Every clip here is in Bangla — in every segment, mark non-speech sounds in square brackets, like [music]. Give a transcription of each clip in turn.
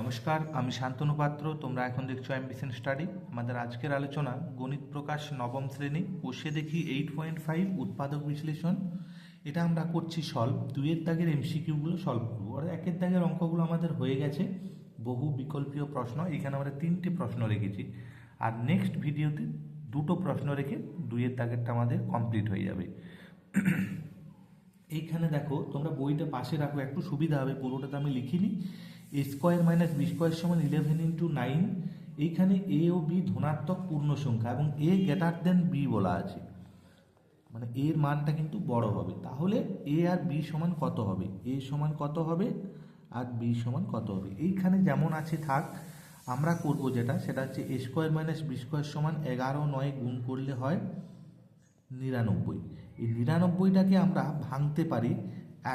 নমস্কার, আমি শান্তনু পাত্র, তোমরা এখন দেখছ অ্যাম্বিশন স্টাডি। আমাদের আজকের আলোচনা, গণিত প্রকাশ নবম শ্রেণি কোষে দেখি এইট পয়েন্ট ফাইভ উৎপাদক বিশ্লেষণ। এটা আমরা করছি সলভ দুইয়ের দাগের এমসিকিউগুলো সলভ করব। আর একের দাগের অঙ্কগুলো আমাদের হয়ে গেছে, বহু বিকল্পীয় প্রশ্ন, এখানে আমরা তিনটে প্রশ্ন রেখেছি। আর নেক্সট ভিডিওতে দুটো প্রশ্ন রেখে দুইয়ের দাগেরটা আমাদের কমপ্লিট হয়ে যাবে। এইখানে দেখো, তোমরা বইটা পাশে রাখো, একটু সুবিধা হবে, পুরোটাতে আমি লিখিনি। A square minus B square সমান ইলেভেন ইন্টু নাইন এইখানে এ ও বি ধনাত্মক পূর্ণ সংখ্যা এবং এ গ্রেটার দেন বি বলা আছে। মানে এর মানটা কিন্তু বড় হবে। তাহলে এ আর বি সমান কত হবে? এ সমান কত হবে? আর বি সমান কত হবে? এইখানে যেমন আছে, থাক, আমরা করব যেটা, সেটা হচ্ছে A square minus B square সমান এগারো নয় গুণ করলে হয় নিরানব্বই। এই নিরানব্বইটাকে আমরা ভাঙতে পারি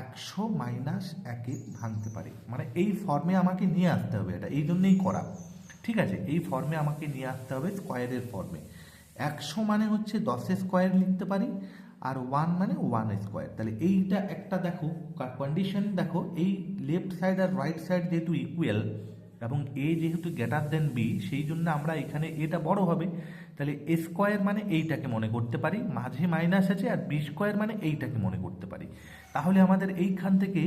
একশো মাইনাস একে ভাঙতে পারি। মানে এই ফর্মে আমাকে নিয়ে আসতে হবে এটা, এই জন্যেই করা। ঠিক আছে? এই ফর্মে আমাকে নিয়ে আসতে হবে স্কোয়ারের ফর্মে একশো মানে হচ্ছে দশে স্কোয়ার লিখতে পারি, আর ওয়ান মানে ওয়ান স্কোয়ার তাহলে এইটা একটা দেখো কন্ডিশন দেখো, এই লেফট সাইড আর রাইট সাইড যেহেতু ইকুয়াল এবং এ যেহেতু গ্রেটার দেন বি সেই জন্য আমরা এখানে এটা বড় হবে। তাহলে এ স্কোয়ার মানে এইটাকে মনে করতে পারি, মাঝে মাইনাস আছে আর বি স্কোয়ার মানে এইটাকে মনে করতে পারি। তাহলে আমাদের এইখান থেকে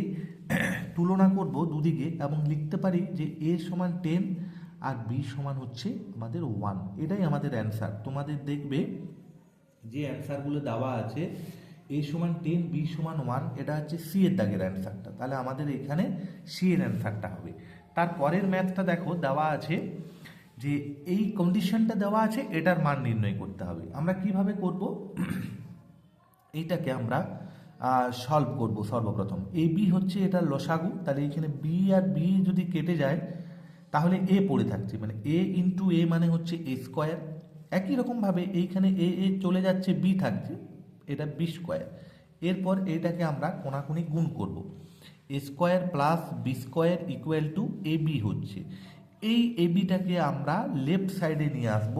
[clears throat] তুলনা করব দুদিকে এবং লিখতে পারি যে এ সমান টেন আর বি সমান হচ্ছে আমাদের ওয়ান এটাই আমাদের অ্যান্সার তোমাদের দেখবে যে অ্যান্সারগুলো দেওয়া আছে এ সমান টেন বি সমান ওয়ান এটা হচ্ছে সি এর দাগের অ্যান্সারটা তাহলে আমাদের এখানে সি এর অ্যান্সারটা হবে। তার পরের ম্যাথটা দেখো, দেওয়া আছে যে এই কন্ডিশনটা দেওয়া আছে, এটার মান নির্ণয় করতে হবে। আমরা কীভাবে করব? এইটাকে আমরা সলভ করব সর্বপ্রথম। এ, বি হচ্ছে এটা লসাগু, তাহলে এইখানে বি আর বি যদি কেটে যায়, তাহলে এ পড়ে থাকছে। মানে এ ইন্টু এ মানে হচ্ছে এ স্কোয়ার একই রকমভাবে এইখানে এ এ চলে যাচ্ছে, বি থাকছে, এটা বি স্কোয়ার এরপর এটাকে আমরা কোনাকুনি গুণ করব। A square plus B square equal to A B হচ্ছে। এই এ বিটাকে আমরা লেফট সাইডে নিয়ে আসব।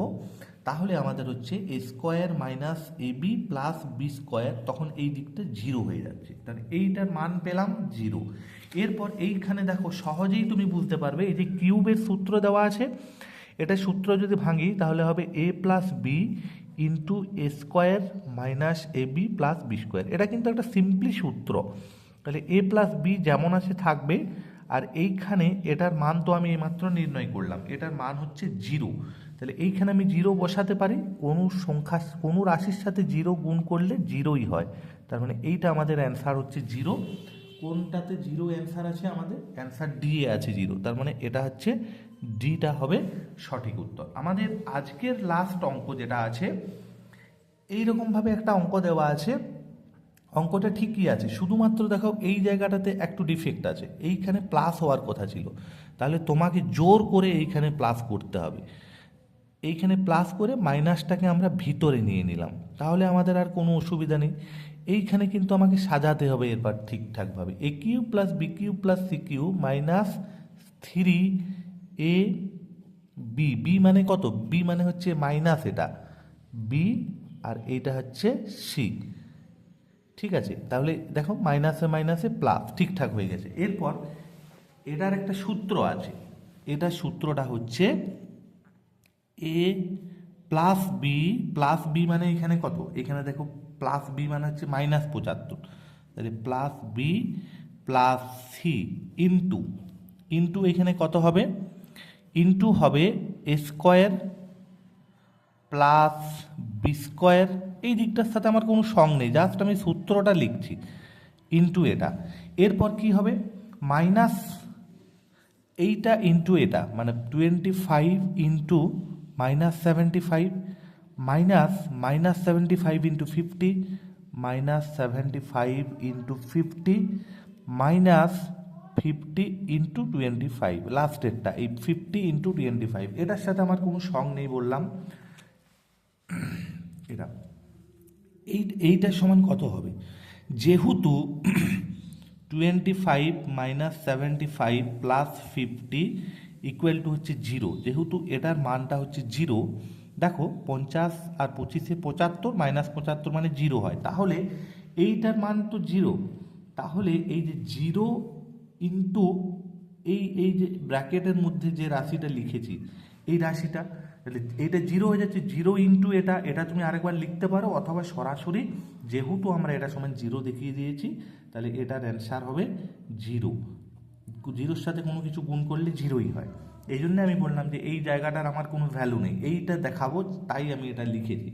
তাহলে আমাদের হচ্ছে A square minus A B plus B square তখন এই দিকটা জিরো হয়ে যাচ্ছে। তাহলে এইটার মান পেলাম জিরো। এরপর এইখানে দেখো সহজেই তুমি বুঝতে পারবে এই যে কিউবের সূত্র দেওয়া আছে। এটা সূত্র যদি ভাঙি তাহলে হবে A plus B into A square minus A B plus B square. এটা কিন্তু একটা সিম্পলি সূত্র। তাহলে এ প্লাস বি যেমন আছে থাকবে, আর এইখানে এটার মান তো আমি এইমাত্র নির্ণয় করলাম। এটার মান হচ্ছে জিরো তাহলে এইখানে আমি জিরো বসাতে পারি, কোনো সংখ্যা, কোনো রাশির সাথে জিরো গুণ করলে জিরোই হয়। তার মানে এইটা আমাদের অ্যান্সার হচ্ছে জিরো কোনটাতে জিরো অ্যান্সার আছে আমাদের? অ্যান্সার ডি এ আছে জিরো তার মানে এটা হচ্ছে ডিটা হবে সঠিক উত্তর। আমাদের আজকের লাস্ট অঙ্ক যেটা আছে, এইরকমভাবে একটা অঙ্ক দেওয়া আছে। অঙ্কটা ঠিকই আছে। শুধুমাত্র দেখো এই জায়গাটাতে একটু ডিফেক্ট আছে। এইখানে প্লাস হওয়ার কথা ছিল। তাহলে তোমাকে জোর করে এইখানে প্লাস করতে হবে। এইখানে প্লাস করে মাইনাসটাকে আমরা ভিতরে নিয়ে নিলাম। তাহলে আমাদের আর কোনো অসুবিধা নেই। এইখানে কিন্তু আমাকে সাজাতে হবে এরপর ঠিকঠাকভাবে। A cube plus B cube plus C cube minus three A B B মানে কত? বি মানে হচ্ছে মাইনাস এটা। বি আর এইটা হচ্ছে সি ঠিক আছে? তাহলে দেখো মাইনাসে মাইনাসে প্লাস ঠিকঠাক হয়ে গেছে। এরপর এটার একটা সূত্র আছে। এটার সূত্রটা হচ্ছে A plus B plus B মানে এখানে কত? এখানে দেখো প্লাস বি মানে হচ্ছে মাইনাস পঁচাত্তর। তাহলে plus B plus C into into এখানে কত হবে? ইন্টু হবে A square plus B square এই দিকটার সাথে আমার কোনো সং নেই। জাস্ট আমি সূত্রটা লিখছি। ইন্টু এটা এরপর কি হবে? মাইনাস এইটা ইন্টু এটা মানে twenty five into minus seventy five minus minus seventy five into fifty minus seventy five into fifty minus fifty into twenty five লাস্টেরটা এই ফিফটি ইন্টু টোয়েন্টি ফাইভ এটার সাথে আমার কোনো সং নেই বললাম। এটা। এই এইটার সমান কত হবে? যেহেতু twenty five minus seventy five plus fifty equal to হচ্ছে জিরো যেহেতু এটার মানটা হচ্ছে জিরো দেখো পঞ্চাশ আর পঁচিশে পঁচাত্তর মাইনাস পঁচাত্তর মানে জিরো হয়। তাহলে এইটার মান তো জিরো তাহলে এই যে জিরো ইন্টু এই এই যে ব্র্যাকেটের মধ্যে যে রাশিটা লিখেছি, এই রাশিটা এটা জিরো হয়ে যাচ্ছে জিরো ইন্টু এটা এটা তুমি আরেকবার লিখতে পারো, অথবা সরাসরি যেহেতু আমরা এটা সমান জিরো দেখিয়ে দিয়েছি, তাহলে এটার অ্যান্সার হবে জিরো জিরোর সাথে কোনো কিছু গুণ করলে জিরোই হয়। এই জন্য আমি বললাম যে এই জায়গাটার আমার কোনো ভ্যালু নেই, এইটা দেখাবো, তাই আমি এটা লিখেছি।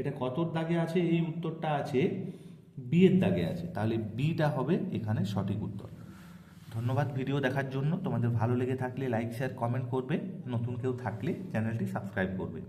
এটা কতর দাগে আছে? এই উত্তরটা আছে বিয়ের দাগে আছে। তাহলে বিটা হবে এখানে সঠিক উত্তর। ধন্যবাদ ভিডিও দেখার জন্য। তোমাদের ভালো লেগে থাকলে লাইক শেয়ার কমেন্ট করবে। নতুন কেউ থাকলে চ্যানেলটি সাবস্ক্রাইব করবে।